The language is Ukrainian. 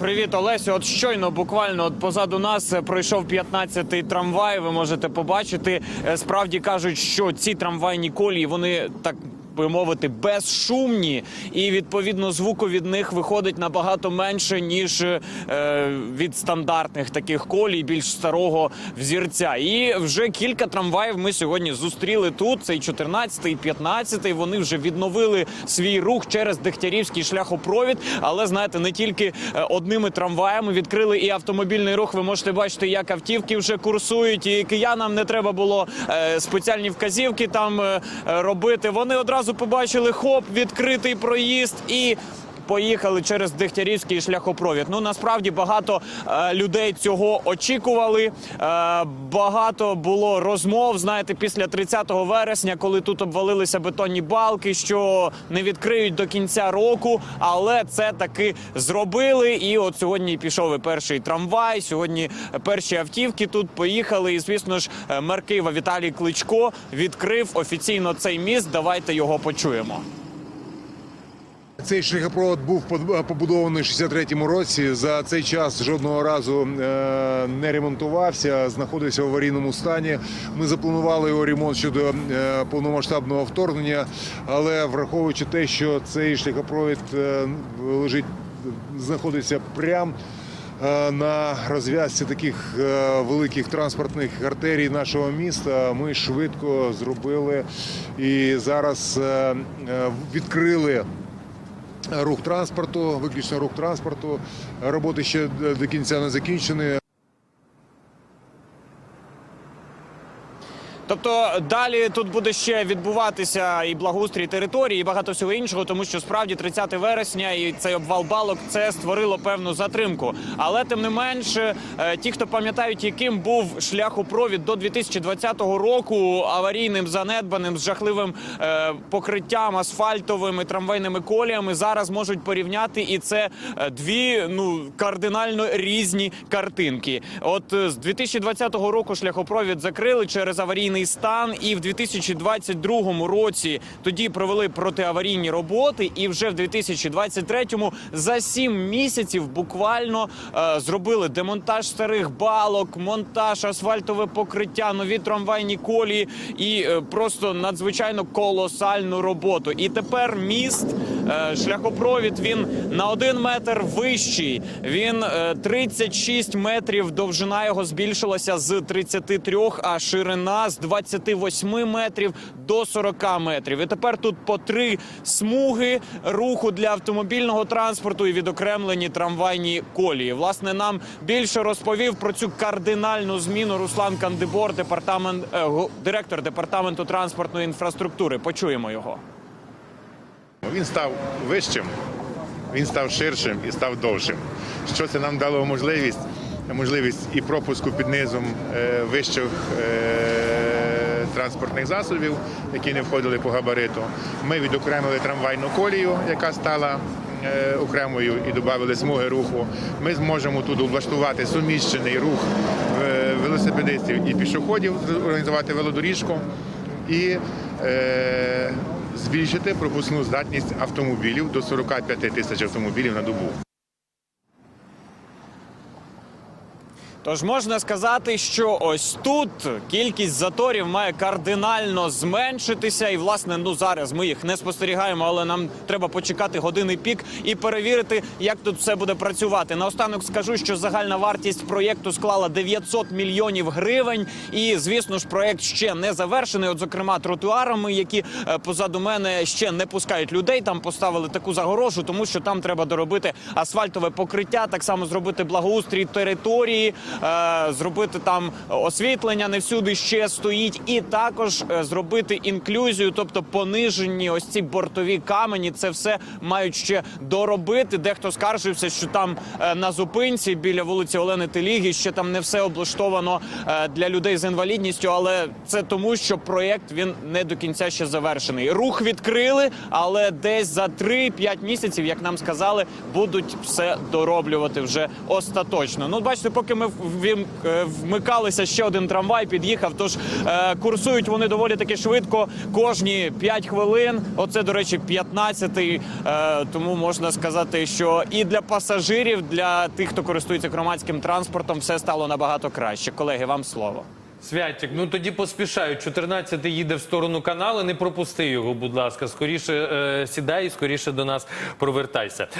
Привіт, Олесю. От щойно буквально от позаду нас е, пройшов 15-й трамвай. Ви можете побачити. Е, Справді кажуть, що ці трамвайні колії вони так. Би мовити, безшумні, і відповідно звуку від них виходить набагато менше ніж е, від стандартних таких колій, більш старого взірця. І вже кілька трамваїв ми сьогодні зустріли тут. Цей 14-й, 15-й. Вони вже відновили свій рух через Дегтярівський шляхопровід. Але знаєте, не тільки е, одними трамваями відкрили і автомобільний рух. Ви можете бачити, як автівки вже курсують, і киянам не треба було е, спеціальні вказівки там робити. Вони одразу побачили хоп, відкритий проїзд і. Поїхали через Дегтярівський шляхопровід. Ну насправді багато е, людей цього очікували. Е, багато було розмов. Знаєте, після 30 вересня, коли тут обвалилися бетонні балки, що не відкриють до кінця року, але це таки зробили. І от сьогодні пішов і перший трамвай. Сьогодні перші автівки тут поїхали. І звісно ж, е, мер Києва Віталій Кличко відкрив офіційно цей міст. Давайте його почуємо. Цей шляхопровод був побудований в 63-му році. За цей час жодного разу е, не ремонтувався, знаходився в аварійному стані. Ми запланували його ремонт щодо е, повномасштабного вторгнення, але враховуючи те, що цей шляхопровід е, лежить, знаходиться прямо на розв'язці таких великих транспортних артерій нашого міста. Ми швидко зробили і зараз відкрили. Рух транспорту, виключно рух транспорту. Роботи ще до кінця не закінчені. Тобто далі тут буде ще відбуватися і благоустрій території, і багато всього іншого, тому що справді 30 вересня і цей обвал балок це створило певну затримку. Але тим не менше, ті, хто пам'ятають, яким був шляхопровід до 2020 року, аварійним, занедбаним, з жахливим е, покриттям асфальтовими трамвайними коліями, зараз можуть порівняти, і це е, дві ну кардинально різні картинки. От е, з 2020 року шляхопровід закрили через аварійний стан, і в 2022 році тоді провели протиаварійні роботи. І вже в 2023 за сім місяців буквально е, зробили демонтаж старих балок, монтаж, асфальтове покриття, нові трамвайні колії і е, просто надзвичайно колосальну роботу. І тепер міст, шляхопровід, він на один метр вищий. Він е, 36 метрів. Довжина його збільшилася з 33, а ширина з 28 метрів до 40 метрів. І тепер тут по три смуги руху для автомобільного транспорту і відокремлені трамвайні колії. Власне, нам більше розповів про цю кардинальну зміну Руслан Кандибор, департамент е, директор департаменту транспортної інфраструктури. Почуємо його. Він став вищим, він став ширшим і став довшим. Що це нам дало можливість? Можливість і пропуску під низом е, вищих е, транспортних засобів, які не входили по габариту. Ми відокремили трамвайну колію, яка стала е, окремою, і додали смуги руху. Ми зможемо тут облаштувати суміщений рух велосипедистів і пішоходів, організувати велодоріжку і збільшити пропускну здатність автомобілів до 45 тисяч автомобілів на добу. Тож можна сказати, що ось тут кількість заторів має кардинально зменшитися. І власне, ну зараз ми їх не спостерігаємо, але нам треба почекати години пік і перевірити, як тут все буде працювати. Наостанок скажу, що загальна вартість проєкту склала 900 мільйонів гривень. І звісно ж, проєкт ще не завершений. От, зокрема, тротуарами, які е, позаду мене ще не пускають людей. Там поставили таку загорожу, тому що там треба доробити асфальтове покриття, так само зробити благоустрій території, зробити там освітлення, не всюди ще стоїть, і також е, зробити інклюзію, тобто понижені ось ці бортові камені. Це все мають ще доробити. Дехто скаржився, що там е, на зупинці біля вулиці Олени Теліги ще там не все облаштовано е, для людей з інвалідністю, але це тому, що проєкт він не до кінця ще завершений. Рух відкрили, але десь за 3-5 місяців, як нам сказали, будуть все дороблювати вже остаточно. Ну, бачите, поки ми в е, вмикалися ще один трамвай, під'їхав. Тож е, курсують вони доволі таки швидко. Кожні 5 хвилин. Оце, до речі, 15-й. Е, тому можна сказати, що і для пасажирів, для тих, хто користується громадським транспортом, все стало набагато краще. Колеги, вам слово. Святик, ну тоді поспішаю. 14 їде в сторону каналу. Не пропусти його, будь ласка. Скоріше е, сідай і скоріше до нас провертайся.